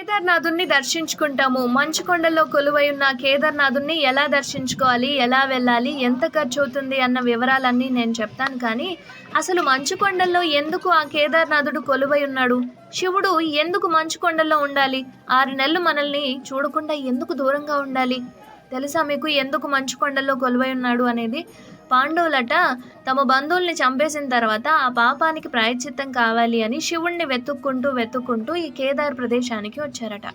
కేదార్నాథుని దర్శించుకుంటాము. మంచు కొండల్లో కొలువై ఉన్న కేదార్నాథుని ఎలా దర్శించుకోవాలి? ఎలా వెళ్ళాలి? ఎంత ఖర్చు అవుతుంది అన్న వివరాలన్నీ నేను చెప్తాను కానీ అసలు మంచు కొండల్లో ఎందుకు ఆ కేదార్నాథుడు కొలువై ఉన్నాడు? శివుడు ఎందుకు మంచు కొండల్లో ఉండాలి? ఆరు నెలలు మనల్ని చూడకుండా ఎందుకు దూరంగా ఉండాలి? తెలుసా మీకు ఎందుకు మంచు కొండల్లో కొలువై ఉన్నాడు అనేది? పాండవులట తమ బంధువుల్ని చంపేసిన తర్వాత ఆ పాపానికి ప్రాయశ్చిత్తం కావాలి అని శివుణ్ణి వెతుక్కుంటూ వెతుక్కుంటూ ఈ కేదార్ ప్రదేశానికి వచ్చారట.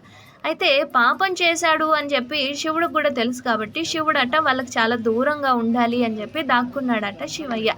అయితే పాపం చేశాడు అని చెప్పి శివుడికి కూడా తెలుసు కాబట్టి శివుడట వాళ్ళకి చాలా దూరంగా ఉండాలి అని చెప్పి దాక్కున్నాడట శివయ్య.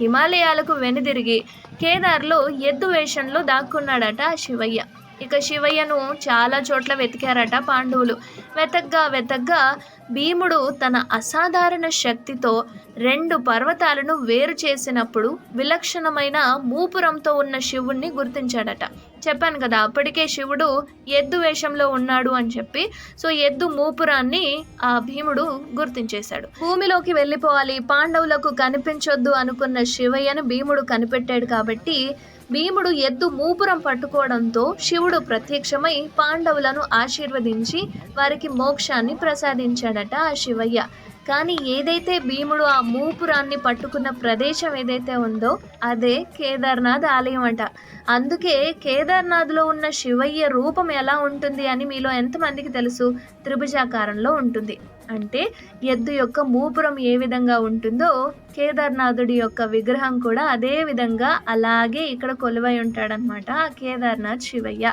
హిమాలయాలకు వెనుదిరిగి కేదార్లో ఎద్దు వేషంలో దాక్కున్నాడట శివయ్య. ఇక శివయ్యను చాలా చోట్ల వెతికారట పాండవులు. వెతగ్గా వెతగ్గా భీముడు తన అసాధారణ శక్తితో రెండు పర్వతాలను వేరు చేసినప్పుడు విలక్షణమైన మూపురంతో ఉన్న శివుణ్ణి గుర్తించాడట. చెప్పాను కదా అప్పటికే శివుడు ఎద్దు వేషంలో ఉన్నాడు అని చెప్పి సో ఎద్దు మూపురాన్ని ఆ భీముడు గుర్తించేశాడు. భూమిలోకి వెళ్ళిపోవాలి పాండవులకు కనిపించొద్దు అనుకున్న శివయ్యను భీముడు కనిపెట్టాడు కాబట్టి భీముడు ఎద్దు మూపురం పట్టుకోవడంతో శివుడు ప్రత్యక్షమై పాండవులను ఆశీర్వదించి వారికి మోక్షాన్ని ప్రసాదించాడట ఆ శివయ్య. కానీ ఏదైతే భీముడు ఆ మూపురాన్ని పట్టుకున్న ప్రదేశం ఏదైతే ఉందో అదే కేదార్నాథ్ ఆలయం అంట. అందుకే కేదార్నాథ్లో ఉన్న శివయ్య రూపం ఎలా ఉంటుంది అని మీలో ఎంతమందికి తెలుసు? త్రిభుజాకారంలో ఉంటుంది. అంటే ఎద్దు యొక్క మూపురం ఏ విధంగా ఉంటుందో కేదార్నాథుడి యొక్క విగ్రహం కూడా అదే విధంగా అలాగే ఇక్కడ కొలువై ఉంటాడనమాట ఆ కేదార్నాథ్ శివయ్య.